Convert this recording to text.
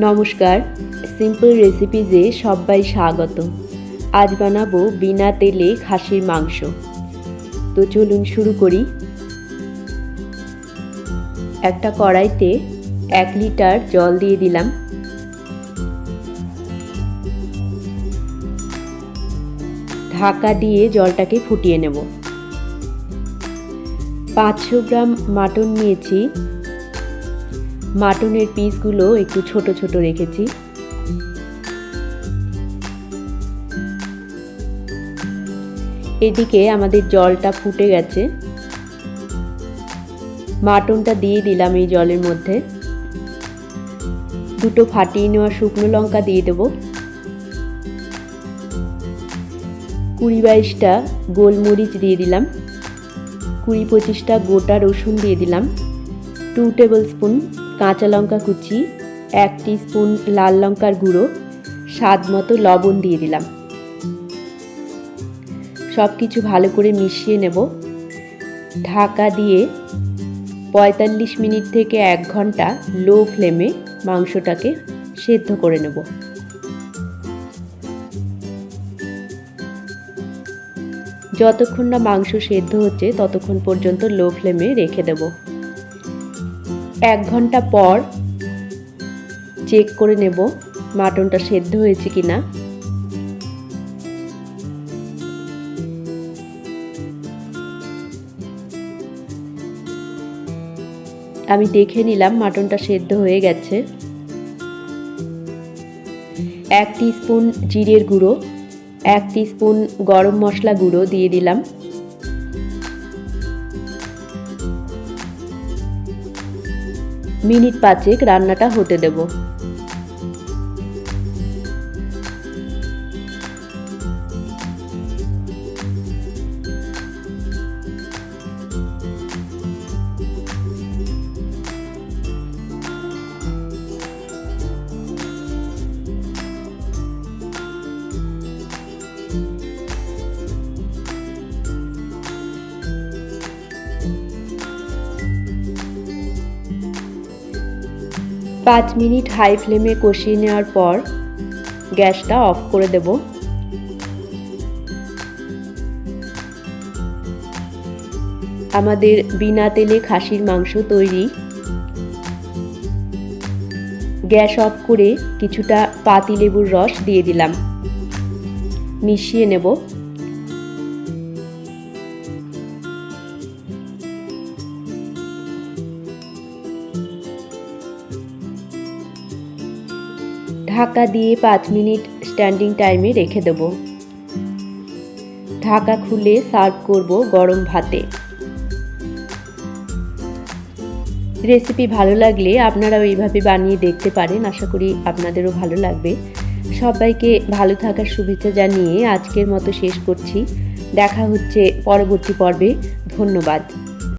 নমস্কার সিম্পল রেসিপিজে সবাই স্বাগত। আজ বানাবো বিনা তেলে খাসির মাংস। তো চলুন শুরু করি। একটা কড়াইতে এক লিটার জল দিয়ে দিলাম। ঢাকা দিয়ে জলটাকে ফুটিয়ে নেব। পাঁচশো গ্রাম মাটন নিয়েছি। মাটনের পিসগুলো একটু ছোট ছোট রেখেছি। এদিকে আমাদের জলটা ফুটে গেছে। মাটনটা দিয়ে দিলাম এই জলের মধ্যে। দুটো ফাটিয়ে নেওয়া শুকনো লঙ্কা দিয়ে দেবো। কুড়ি বাইশটা গোলমরিচ দিয়ে দিলাম। কুড়ি পঁচিশটা গোটা রসুন দিয়ে দিলাম। টু টেবিল স্পুন কাঁচা লঙ্কা কুচি, এক স্পুন লাল লঙ্কার গুঁড়ো, স্বাদ মতো লবণ দিয়ে দিলাম। সব কিছু ভালো করে মিশিয়ে নেব। ঢাকা দিয়ে পঁয়তাল্লিশ মিনিট থেকে এক ঘণ্টা লো ফ্লেমে মাংসটাকে সেদ্ধ করে নেব। যতক্ষণ না মাংস সেদ্ধ হচ্ছে, ততক্ষণ পর্যন্ত লো ফ্লেমে রেখে দেব। এক ঘণ্টা পর চেক করে নেব মাটনটা সেদ্ধ হয়েছে কি না আমি দেখে নিলাম মাটনটা সেদ্ধ হয়ে গেছে। এক স্পুন জিরের গুঁড়ো, এক স্পুন গরম মশলা গুঁড়ো দিয়ে দিলাম। মিনিট পাঁচেক রান্নাটা হতে দেব। পাঁচ মিনিট হাই ফ্লেমে কষিয়ে নেওয়ার পর গ্যাসটা অফ করে দেব। আমাদের বিনা তেলে খাসির মাংস তৈরি। গ্যাস অফ করে কিছুটা পাতিলেবুর রস দিয়ে দিলাম। মিশিয়ে নেব। ঢাকা দিয়ে পাঁচ মিনিট স্ট্যান্ডিং টাইমে রেখে দেব। ঢাকা খুলে সার্ভ করব গরম ভাতে। রেসিপি ভালো লাগলে আপনারাও এইভাবে বানিয়ে দেখতে পারেন, আশা করি আপনাদেরও ভালো লাগবে। সবাইকে ভালো থাকার শুভেচ্ছা জানিয়ে আজকের মতো শেষ করছি। দেখা হচ্ছে পরবর্তী পর্বে। ধন্যবাদ।